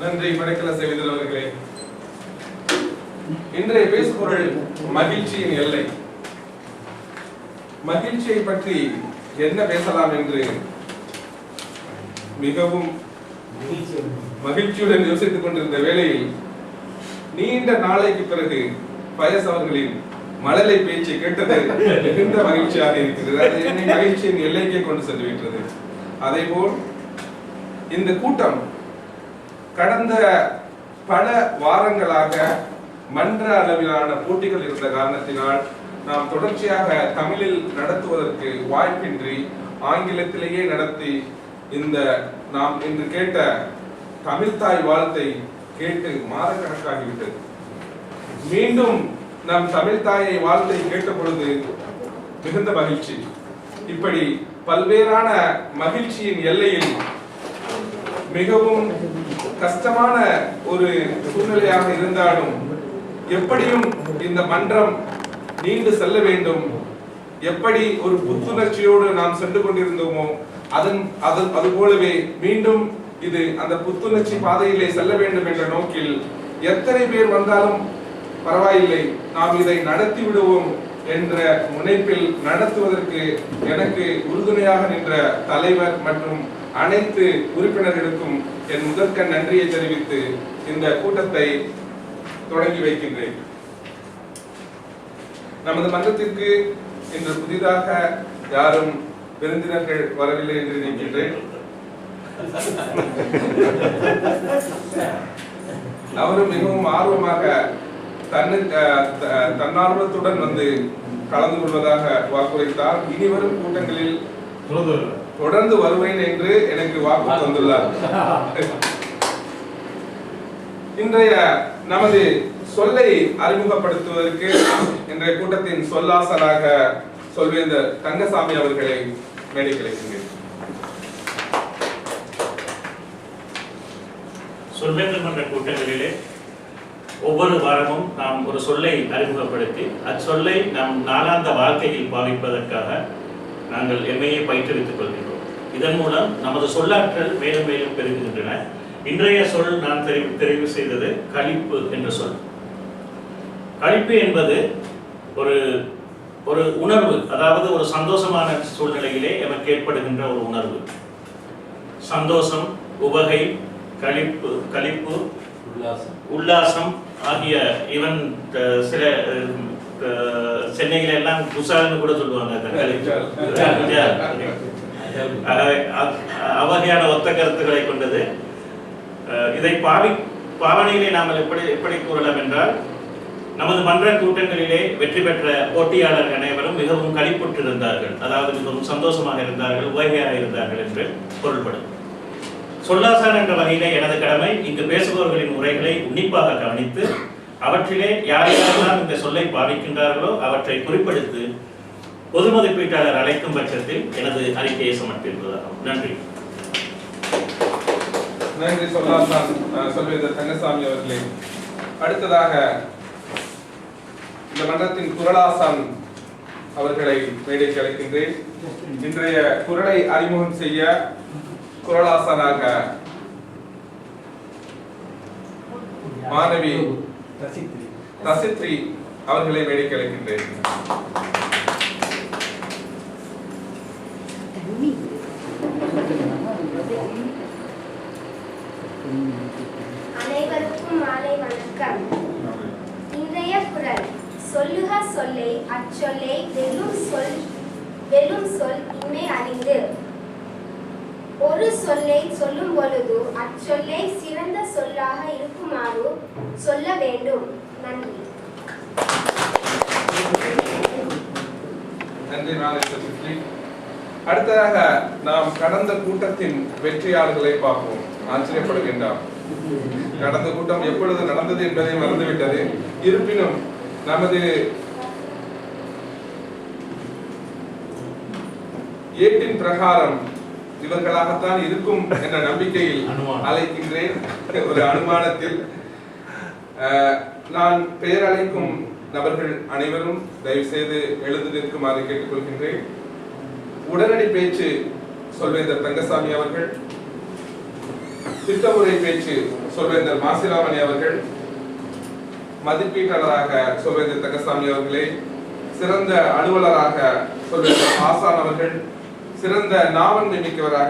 நன்றி படைக்கல செய்தல் அவர்களே. இன்றைய பேசுபொருள் மகிழ்ச்சியின் எல்லை. மகிழ்ச்சியை பற்றி என்ன பேசலாம் என்று மிகவும் மகிழ்ச்சியுடன் யோசித்துக் கொண்டிருந்த வேளையில் நீண்ட நாளைக்கு பிறகு பயஸ் அவர்களின் மழலை பேச்சு கேட்டது மிகுந்த மகிழ்ச்சியாக இருக்கிறது. அது என்னை மகிழ்ச்சியின் எல்லைக்கே கொண்டு சென்று விட்டது. அதேபோல் இந்த கூட்டம் கடந்த பல வாரங்களாக மன்ற அளவிலான போட்டிகள் இருந்த காரணத்தினால் நாம் தொடர்ச்சியாக தமிழில் நடத்துவதற்கு வாய்ப்பின்றி ஆங்கிலத்திலேயே நடத்தி இந்த நாம் இன்று கேட்ட தமிழ்தாய் வாழ்த்தை கேட்டு மாதக்கணக்காகிவிட்டது மீண்டும் நம் தமிழ்தாயை வாழ்த்தை கேட்ட பொழுது மிகுந்த மகிழ்ச்சி. இப்படி பல்வேறான மகிழ்ச்சியின் எல்லையில் மிகவும் கஷ்டமான ஒரு சூழ்நிலையாக இருந்தாலும் எப்படியும் இந்த மன்றம் நீண்டு செல்ல வேண்டும். எப்படி ஒரு புத்துணர்ச்சியோடு நாம் சென்று கொண்டிருந்தோமோ அதன் அதன் அது போலவே மீண்டும் இது அந்த புத்துணர்ச்சி பாதையிலே செல்ல வேண்டும் என்ற நோக்கில் எத்தனை பேர் வந்தாலும் பரவாயில்லை நாம் இதை நடத்தி விடுவோம் என்ற முனைப்பில் நடத்துவதற்கு எனக்கு உறுதுணையாக நின்ற தலைவர் மற்றும் அனைத்து உறுப்பினர்களுக்கும் என் முதற்க நன்றியை தெரிவித்து இந்த கூட்டத்தை தொடங்கி வைக்கின்றேன். நமது மன்றத்திற்கு இன்று புதிதாக யாரும் விருந்தினர்கள் வரவில்லை என்று நினைக்கின்றேன். அவரும் மிகவும் ஆர்வமாக தன்னு த- தன்னார்வத்துடன் வந்து கலந்து கொள்வதாக வாக்குரைத்தார். இனிவரும் கூட்டங்களில் தொடர்ந்து வருவேன் என்று எனக்கு வாக்கு தந்துள்ளார். இன்றைய நமது சொல்லை அறிமுகப்படுத்துவதற்கு இன்றைய கூட்டத்தின் சொல்லாசராக சொல்வேந்தர் தங்கசாமி அவர்களை மேடை கிடைக்கின்றேன் சொல்வேந்தர் மன்ற கூட்டங்களிலே ஒவ்வொரு வாரமும் நாம் ஒரு சொல்லை அறிமுகப்படுத்தி அச்சொல்லை நம் நாளாந்த வாழ்க்கையில் பாவிப்பதற்காக நாங்கள் எம்மையை பயிற்றுவித்துக் கொள்கின்றோம். இதன் மூலம் நமது சொல்லாற்றல் மேலும் மேலும் பெருகுகின்றன. இன்றைய சொல் நான் தெரிவு தெரிவு செய்தது களிப்பு என்ற சொல். களிப்பு என்பது ஒரு ஒரு உணர்வு அதாவது ஒரு சந்தோஷமான சூழ்நிலையிலே எமக்கு ஏற்படுகின்ற ஒரு உணர்வு. சந்தோஷம் உவகை களிப்பு களிப்பு உல்லாசம். ஆகிய ஈவன் சில சென்னையில எல்லாம் குசால்னு கூட சொல்லுவாங்க அந்த களிப்பு. அஹ், அ- அவ்வகையான ஒத்த கருத்துக்களை கொண்டது. இதை பாவி பாவனையிலே நாம் எப்படி எப்படி கூறலாம் என்றால் நமது மன்ற கூட்டங்களிலே வெற்றி பெற்ற போட்டியாளர்கள் அனைவரும் மிகவும் களிப்புற்று இருந்தார்கள் அதாவது மிகவும் சந்தோஷமாக இருந்தார்கள் உவகையாக இருந்தார்கள் என்று பொருள்படும். சொல்லாசான் என்ற வகையிலே எனது கடமை இங்கு பேசுபவர்களின் உரைகளை உன்னிப்பாக கவனித்து அவற்றிலே யார் யாரெல்லாம் இந்த சொல்லை பாவிக்கின்றார்களோ அவற்றை குறிப்பெடுத்து பொது மதிப்பீட்டாளர் அழைக்கும் பட்சத்தில் எனது அறிக்கையை சமர்ப்பிப்பதாகும். நன்றி. நன்றி சொல்லாசான் அஹ், தங்கசாமி அவர்களே. அடுத்ததாக இந்த மன்றத்தின் குரலாசான் அவர்களை மேடைக்கு அழைக்கின்றேன். இன்றைய குரலை அறிமுகம் செய்ய குரலாசனாக மாணவி தசித்ரி அவர்களை வேடிக்கை அளிக்கின்றேன். அனைவருக்கும் மாலை வணக்கம். இன்றைய குரல் சொல்லுக சொல்லை அச்சொல்லை வெல்லும் சொல் வெல்லும் சொல் இன்மை அறிந்து. ஒரு சொல்லை சொல்லும் பொழுது அச்சொல்லை சிறந்த சொல்ல வேண்டும். நன்றி. நன்றி அடுத்ததாக நாம் கடந்த கூட்டத்தின் வெற்றியாளர்களை பார்ப்போம். ஆச்சரியப்பட வேண்டாம் கடந்த கூட்டம் எப்பொழுது நடந்தது என்பதை மறந்துவிட்டது. இருப்பினும் நமது ஏட்டின் பிரகாரம் இவர்களாகத்தான் இருக்கும் என்ற நம்பிக்கையில். அழைக்கின்றேன். ஒரு அனுமானத்தில் நான் பெயர் அழைக்கும் நபர்கள் அனைவரும் தயவு செய்து எழுந்து நிற்குமாறு கேட்டுக்கொள்கின்றேன். உடனடி பேச்சு சொல்வேந்தர் தங்கசாமி அவர்கள் திட்டமுறை பேச்சு சொல்வேந்தர் மாசிராமணி அவர்கள் மதிப்பீட்டாளராக சொல்வேந்தர் தங்கசாமி அவர்களே சிறந்த அலுவலராக சொல்வேந்தர் ஆசான் அவர்கள் சிறந்த நாவன் மிக்கவராக